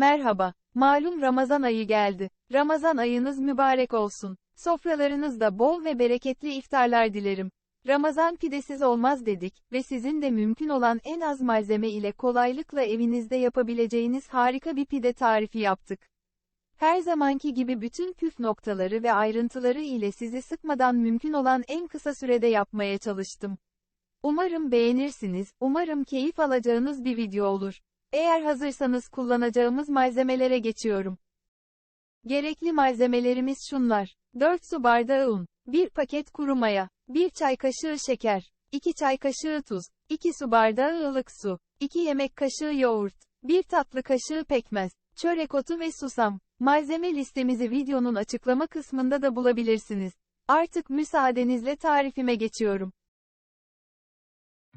Merhaba. Malum Ramazan ayı geldi. Ramazan ayınız mübarek olsun. Sofralarınızda bol ve bereketli iftarlar dilerim. Ramazan pidesiz olmaz dedik ve sizin de mümkün olan en az malzeme ile kolaylıkla evinizde yapabileceğiniz harika bir pide tarifi yaptık. Her zamanki gibi bütün püf noktaları ve ayrıntıları ile sizi sıkmadan mümkün olan en kısa sürede yapmaya çalıştım. Umarım beğenirsiniz, umarım keyif alacağınız bir video olur. Eğer hazırsanız kullanacağımız malzemelere geçiyorum. Gerekli malzemelerimiz şunlar. 4 su bardağı un, 1 paket kuru maya, 1 çay kaşığı şeker, 2 çay kaşığı tuz, 2 su bardağı ılık su, 2 yemek kaşığı yoğurt, 1 tatlı kaşığı pekmez, çörek otu ve susam. Malzeme listemizi videonun açıklama kısmında da bulabilirsiniz. Artık müsaadenizle tarifime geçiyorum.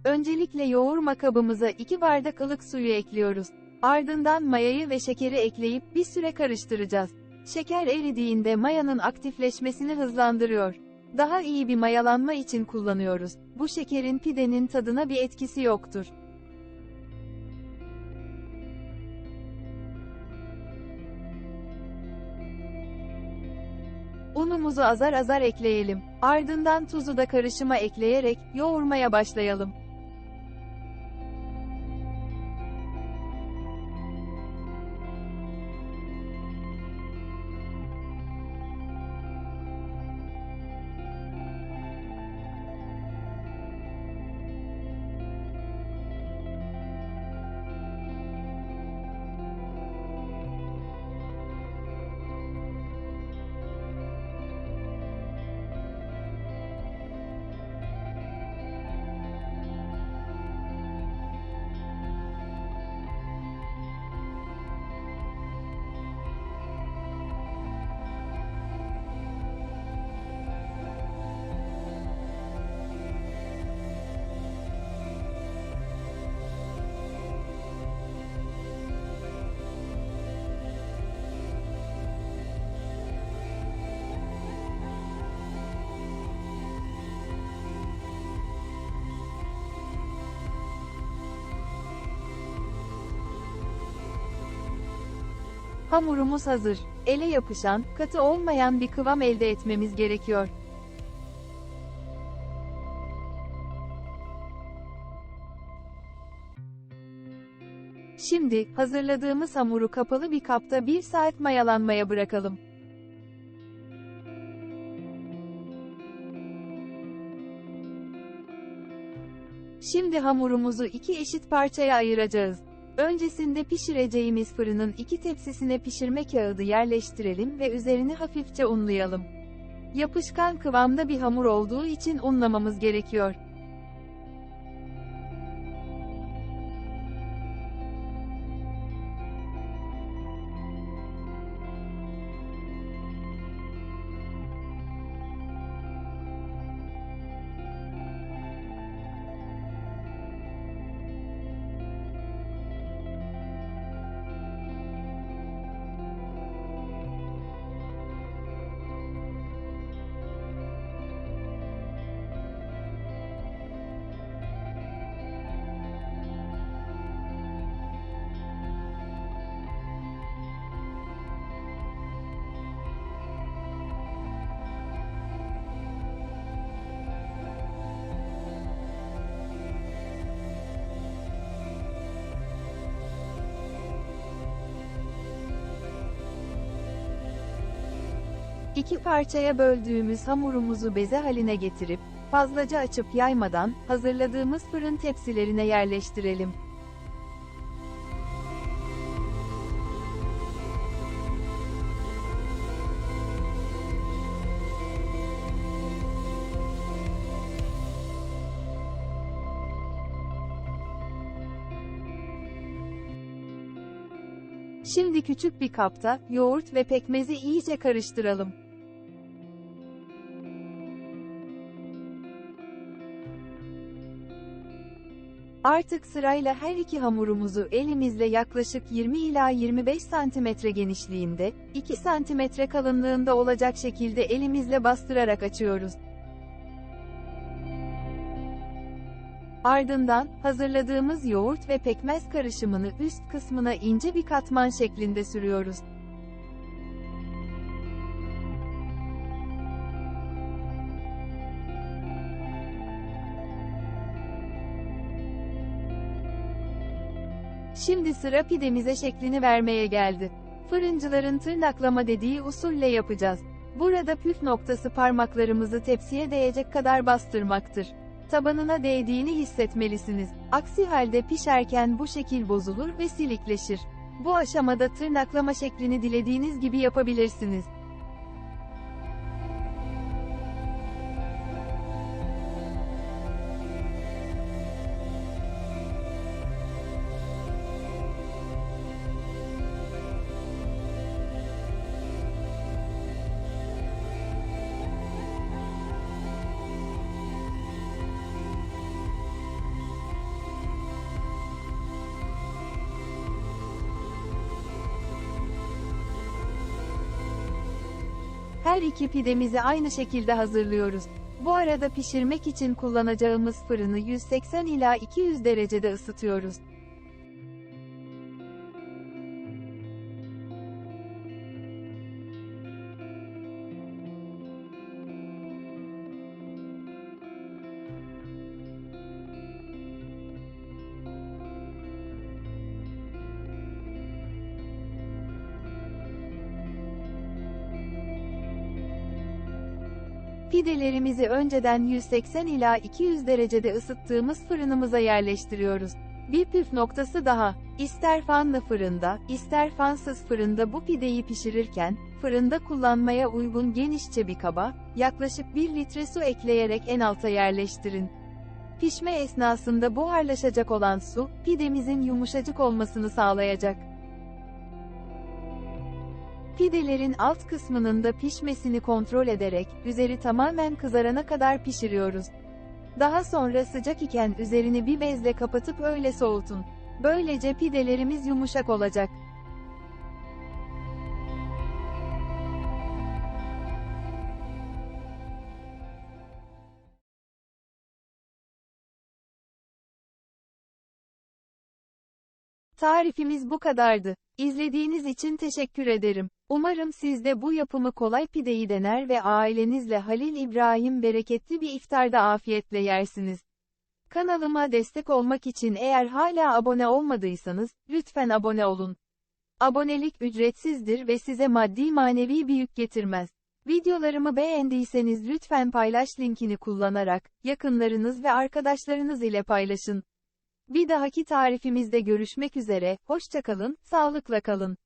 Öncelikle yoğurma kabımıza 2 bardak ılık suyu ekliyoruz. Ardından mayayı ve şekeri ekleyip bir süre karıştıracağız. Şeker eridiğinde mayanın aktifleşmesini hızlandırıyor. Daha iyi bir mayalanma için kullanıyoruz. Bu şekerin pidenin tadına bir etkisi yoktur. Unumuzu azar azar ekleyelim. Ardından tuzu da karışıma ekleyerek yoğurmaya başlayalım. Hamurumuz hazır. Ele yapışan, katı olmayan bir kıvam elde etmemiz gerekiyor. Şimdi, hazırladığımız hamuru kapalı bir kapta 1 saat mayalanmaya bırakalım. Şimdi hamurumuzu iki eşit parçaya ayıracağız. Öncesinde pişireceğimiz fırının iki tepsisine pişirme kağıdı yerleştirelim ve üzerini hafifçe unlayalım. Yapışkan kıvamda bir hamur olduğu için unlamamız gerekiyor. İki parçaya böldüğümüz hamurumuzu beze haline getirip, fazlaca açıp yaymadan, hazırladığımız fırın tepsilerine yerleştirelim. Şimdi küçük bir kapta, yoğurt ve pekmezi iyice karıştıralım. Artık sırayla her iki hamurumuzu elimizle yaklaşık 20 ila 25 santimetre genişliğinde, 2 santimetre kalınlığında olacak şekilde elimizle bastırarak açıyoruz. Ardından, hazırladığımız yoğurt ve pekmez karışımını üst kısmına ince bir katman şeklinde sürüyoruz. Şimdi sıra pidemize şeklini vermeye geldi. Fırıncıların tırnaklama dediği usulle yapacağız. Burada püf noktası parmaklarımızı tepsiye değecek kadar bastırmaktır. Tabanına değdiğini hissetmelisiniz. Aksi halde pişerken bu şekil bozulur ve silikleşir. Bu aşamada tırnaklama şeklini dilediğiniz gibi yapabilirsiniz. Her iki pidemizi aynı şekilde hazırlıyoruz. Bu arada pişirmek için kullanacağımız fırını 180 ila 200 derecede ısıtıyoruz. Pidelerimizi önceden 180 ila 200 derecede ısıttığımız fırınımıza yerleştiriyoruz. Bir püf noktası daha, ister fanlı fırında, ister fansız fırında bu pideyi pişirirken, fırında kullanmaya uygun genişçe bir kaba, yaklaşık 1 litre su ekleyerek en alta yerleştirin. Pişme esnasında buharlaşacak olan su, pidemizin yumuşacık olmasını sağlayacak. Pidelerin alt kısmının da pişmesini kontrol ederek, üzeri tamamen kızarana kadar pişiriyoruz. Daha sonra sıcak iken üzerini bir bezle kapatıp öyle soğutun. Böylece pidelerimiz yumuşak olacak. Tarifimiz bu kadardı. İzlediğiniz için teşekkür ederim. Umarım siz de bu yapımı kolay pideyi dener ve ailenizle Halil İbrahim bereketli bir iftarda afiyetle yersiniz. Kanalıma destek olmak için eğer hala abone olmadıysanız, lütfen abone olun. Abonelik ücretsizdir ve size maddi manevi bir yük getirmez. Videolarımı beğendiyseniz lütfen paylaş linkini kullanarak, yakınlarınız ve arkadaşlarınız ile paylaşın. Bir dahaki tarifimizde görüşmek üzere, hoşçakalın, sağlıkla kalın.